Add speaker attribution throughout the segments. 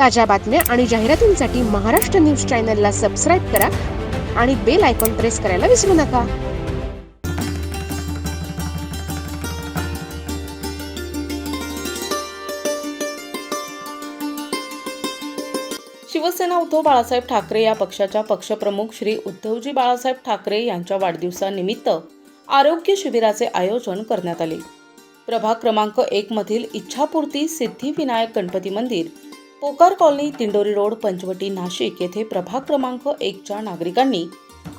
Speaker 1: ताज्या बातम्या आणि जाहिरातींसाठी महाराष्ट्र न्यूज चॅनलला सबस्क्राईब करा आणि बेल आयकॉन प्रेस करायला विसरू नका.
Speaker 2: शिवसेना उद्धव बाळासाहेब ठाकरे या पक्षाच्या पक्षप्रमुख श्री उद्धवजी बाळासाहेब ठाकरे यांच्या वाढदिवसानिमित्त आरोग्य शिबिराचे आयोजन करण्यात आले. प्रभाग क्रमांक एक मधील इच्छापूर्ती सिद्धिविनायक गणपती मंदिर पोकार कॉलनी तिंडोरी रोड पंचवटी नाशिक येथे प्रभाग क्रमांक एकच्या नागरिकांनी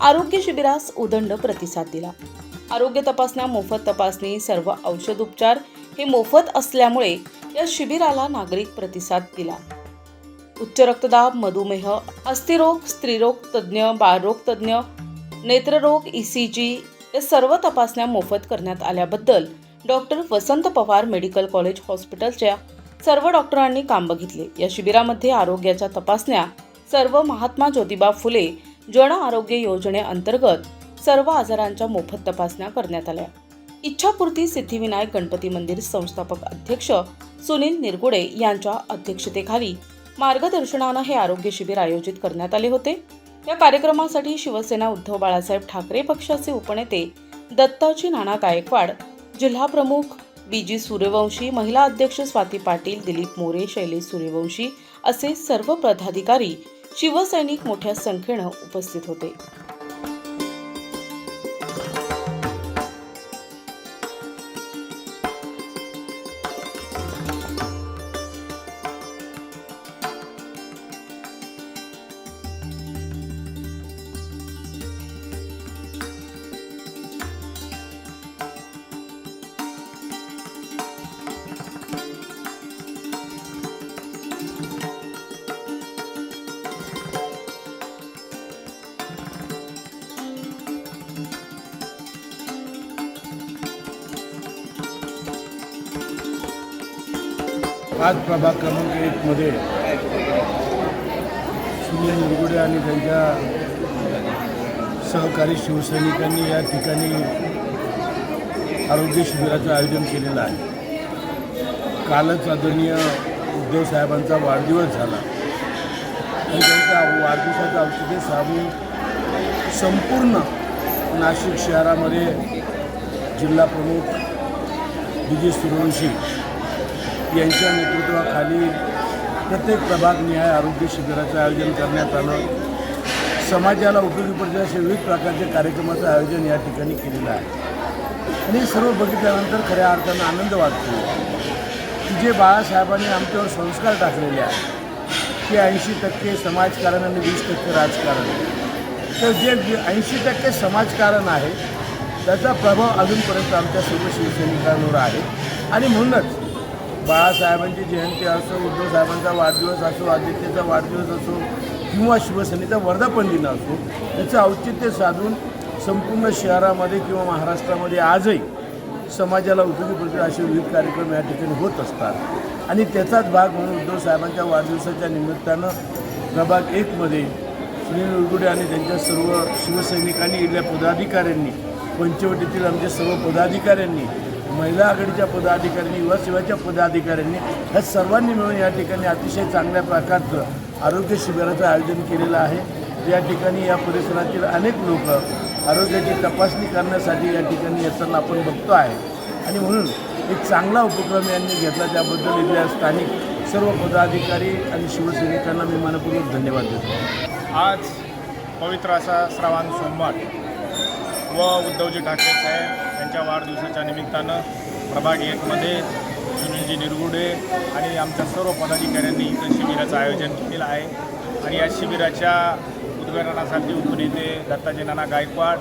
Speaker 2: आरोग्य शिबिरास उदंड प्रतिसाद दिला. आरोग्य तपासण्या मोफत तपासणी सर्व औषध उपचार हे मोफत असल्यामुळे या शिबिराला नागरिक प्रतिसाद दिला. उच्च रक्तदाब मधुमेह अस्थिरोग स्त्रीरोग तज्ज्ञ बाळरोग तज्ज्ञ नेत्ररोग ईसीजी या सर्व तपासण्या मोफत करण्यात आल्याबद्दल doctor Vasant Pawar medical college हॉस्पिटलच्या सर्व डॉक्टरांनी काम बघितले. या शिबिरामध्ये आरोग्याच्या तपासण्या सर्व महात्मा ज्योतिबा फुले जन आरोग्य योजनेअंतर्गत सर्व आजारांच्या मोफत तपासण्या करण्यात आल्या. इच्छापूर्ती सिद्धिविनायक गणपती मंदिर संस्थापक अध्यक्ष सुनील निरगुडे यांच्या अध्यक्षतेखाली मार्गदर्शनानं हे आरोग्य शिबिर आयोजित करण्यात आले होते. या कार्यक्रमासाठी शिवसेना उद्धव बाळासाहेब ठाकरे पक्षाचे उपनेते दत्ताजी नाना गायकवाड जिल्हाप्रमुख बीजी सूर्यवंशी महिला अध्यक्ष स्वाती पाटील दिलीप मोरे शैलेश सूर्यवंशी असे सर्व पदाधिकारी शिवसैनिक मोठ्या संख्येनं उपस्थित होते.
Speaker 3: आज प्रभाग क्रमांक एकमध्ये सुनील निरगुडे आणि त्यांच्या सहकारी शिवसैनिकांनी या ठिकाणी आरोग्य शिबिराचं आयोजन केलेलं आहे. कालच आदरणीय उद्धव साहेबांचा वाढदिवस झाला. आणि त्यांच्या वाढदिवसाचं औषधे साबून संपूर्ण नाशिक शहरामध्ये जिल्हा प्रमुख विजय सुरवंशी यांच्या नेतृत्वाखाली प्रत्येक प्रभागनिहाय आरोग्य शिबिराचं आयोजन करण्यात आलं. समाजाला उपयोगी पडतील असे विविध प्रकारचे कार्यक्रमाचं आयोजन या ठिकाणी केलेलं आहे. आणि सर्व बघितल्यानंतर खऱ्या अर्थानं आनंद वाटतो. की जे बाळासाहेबांनी आमच्यावर संस्कार टाकलेले आहेत की ऐंशी टक्के समाजकारण आणि वीस टक्के राजकारण. तर जे ऐंशी टक्के समाजकारण आहे त्याचा प्रभाव अजूनपर्यंत आमच्या सर्व शिवसैनिकांवर आहे. आणि म्हणूनच बाळासाहेबांची जयंती असो उद्धव साहेबांचा वाढदिवस असो आदित्यचा वाढदिवस असो किंवा शिवसेनेचा वर्धापन दिन असो याचं औचित्य साधून संपूर्ण शहरामध्ये किंवा महाराष्ट्रामध्ये आजही समाजाला उपयोगी पडतील असे विविध कार्यक्रम या ठिकाणी होत असतात. आणि त्याचाच भाग म्हणून उद्धव साहेबांच्या वाढदिवसाच्या निमित्तानं प्रभाग एकमध्ये सुनील उलगुडे आणि त्यांच्या सर्व शिवसैनिकांनी इथल्या पदाधिकाऱ्यांनी पंचवटीतील आमच्या सर्व पदाधिकाऱ्यांनी महिला आघाडीच्या पदाधिकाऱ्यांनी युवासेवाच्या पदाधिकाऱ्यांनी ह्या सर्वांनी मिळून या ठिकाणी अतिशय चांगल्या प्रकारचं आरोग्य शिबिराचं आयोजन केलेलं आहे. या ठिकाणी या परिसरातील अनेक लोक आरोग्याची तपासणी करण्यासाठी या ठिकाणी येताना आपण बघतो आहे. आणि म्हणून एक चांगला उपक्रम यांनी घेतला. त्याबद्दल इथल्या स्थानिक सर्व पदाधिकारी आणि शिवसैनिकांना मी मनपूर्वक धन्यवाद देतो.
Speaker 4: आज पवित्र असा श्रावण सोमवार. व उद्धवजी ठाकरे साहेब यांच्या वाढदिवसाच्या निमित्तानं प्रभाग एकमध्ये सुनीलजी निरगुडे आणि आमच्या सर्व पदाधिकाऱ्यांनी इथं शिबिराचं आयोजन केलेलं आहे. आणि या शिबिराच्या उद्घाटनासाठी उपनेते दत्ताजी नाना गायकवाड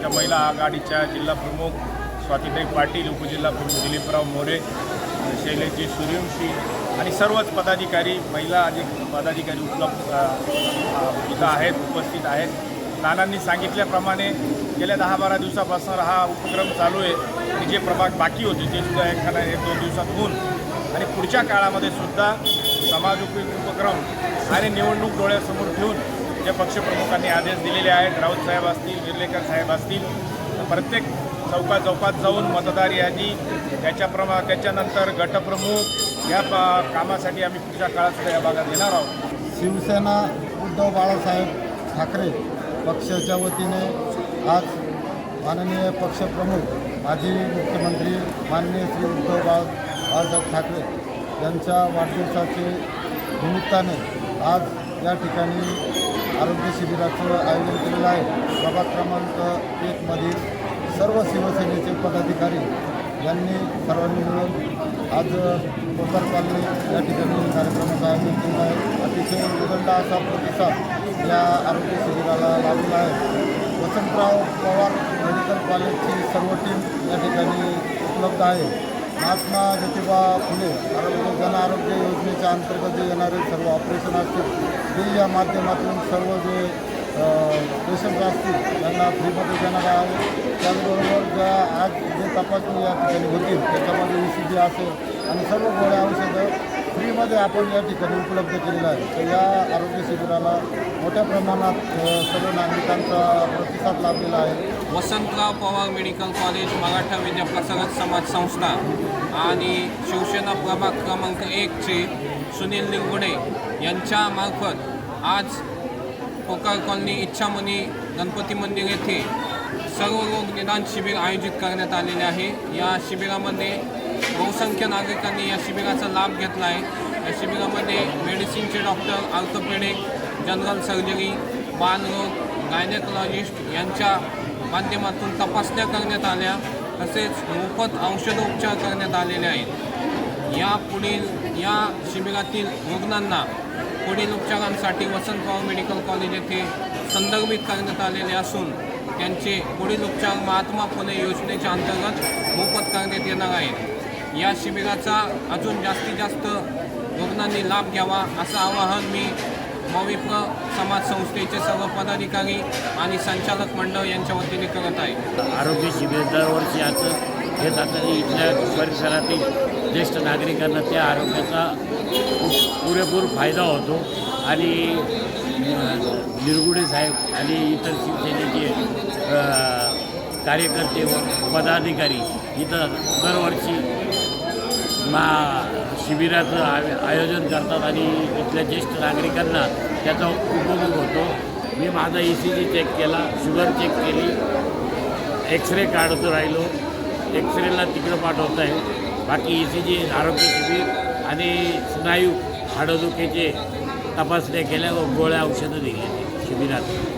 Speaker 4: त्या महिला आघाडीच्या जिल्हा प्रमुख स्वातीताई पाटील उपजिल्हा प्रमुख दिलीपराव मोरे शैलेशजी सूर्यवंशी आणि सर्वच पदाधिकारी महिला अधिक पदाधिकारी उपलब्ध इथं आहेत उपस्थित आहेत. नानांनी सांगितल्याप्रमाणे गेल्या दहा बारा दिवसापासून हा उपक्रम चालू आहे. आणि जे प्रभाग बाकी होते ते सुद्धा एखादा एक दोन दिवसात होऊन आणि पुढच्या काळामध्ये सुद्धा समाज उपक्रम आणि निवडणूक डोळ्यासमोर ठेवून जे पक्षप्रमुखांनी आदेश दिलेले आहेत राऊत साहेब असतील विर्लेकर साहेब असतील प्रत्येक चौका चौकात जाऊन मतदार यादी त्याच्याप्रमा त्याच्यानंतर गटप्रमुख या कामासाठी आम्ही पुढच्या काळात या भागात येणार आहोत.
Speaker 5: शिवसेना उद्धव बाळासाहेब ठाकरे पक्षाच्या वतीने आज माननीय पक्षप्रमुख माजी मुख्यमंत्री माननीय श्री उद्धव बाळ बाळासाहेब ठाकरे यांच्या वाढदिवसाचे निमित्ताने आज या ठिकाणी आरोग्य शिबिराचं आयोजन केलेलं आहे. प्रभाग क्रमांक एकमधील सर्व शिवसेनेचे पदाधिकारी यांनी सर्वांनी मिळून आज कोपर कॉलनी या ठिकाणी कार्यक्रमाचं आयोजन केलं आहे. अतिशय उदंड असा प्रतिसाद या आरोग्य शिबिराला लाभलेला आहे. वसंतराव पवार मेडिकल कॉलेजची सर्व टीम या ठिकाणी उपलब्ध आहे. महात्मा ज्योतिबा फुले आरोग्य जन आरोग्य योजनेच्या अंतर्गत जे येणारे सर्व ऑपरेशन असतील. ते या माध्यमातून सर्व जे पेशंट असतील त्यांना फ्रीमध्ये देणार आहे त्याचबरोबर ज्या आज जे तपासणी या ठिकाणी होतील त्याच्यामध्ये ई सी जी असेल आणि सर्व गोळ्या औषधं फ्रीमध्ये आपण या ठिकाणी उपलब्ध केलेला आहे. तर या आरोग्य शिबिराला मोठ्या प्रमाणात सर्व नागरिकांचा प्रतिसाद लाभलेला आहे.
Speaker 6: वसंतराव पवार मेडिकल कॉलेज मराठा विद्याप्रसारक समाज संस्था आणि शिवसेना प्रभाग क्रमांक एकचे सुनील निंगुडे यांच्यामार्फत आज पोकार कॉलनी इच्छामणी गणपती मंदिर येथे सर्व रोग निदान शिबिर आयोजित करण्यात आलेले आहे. या शिबिरामध्ये बहुसंख्य नागरिकांनी या शिबिराचा लाभ घेतला आहे. या शिबिरामध्ये मेडिसिनचे डॉक्टर ऑर्थोपेडिक जनरल सर्जरी बालरोग गायनेकोलॉजिस्ट यांच्या माध्यमातून तपासण्या करण्यात आल्या तसेच मोफत औषधोपचार करण्यात आलेले आहेत. या पुढील या शिबिरातील रुग्णांना पुढील उपचारांसाठी वसंतराव मेडिकल कॉलेज येथे संदर्भित करण्यात आलेले असून त्यांचे पुढील उपचार महात्मा फुले योजनेच्या अंतर्गत मोफत करण्यात येणार आहेत. या शिबिराचा अजून जास्तीत जास्त रुग्णांनी लाभ घ्यावा असं आवाहन मी मविप्र समाज संस्थेचे सर्व पदाधिकारी आणि संचालक मंडळ यांच्या वतीने करत आहे.
Speaker 7: आरोग्य शिबिर दरवर्षी असं घेत आता इथल्या परिसरातील ज्येष्ठ नागरिकांना त्या आरोग्याचा पुरेपूर फायदा होतो आणि निरगुडे साहेब आणि इतर शिवसेनेचे कार्यकर्ते व पदाधिकारी इथं दरवर्षी मा शिबिराचं आय आयोजन करतात आणि इथल्या ज्येष्ठ नागरिकांना त्याचा उपभोग होतो. मी माझा ई सी जी चेक केला शुगर चेक केली एक्सरे काढतो राहिलो. एक्सरेला तिकडं पाठवत आहे बाकी ई सी जी आरोग्य शिबिर आणि स्नायू हाडदुखीचे तपासण्या केल्या व गोळ्या औषधं दिली. शिबिरात.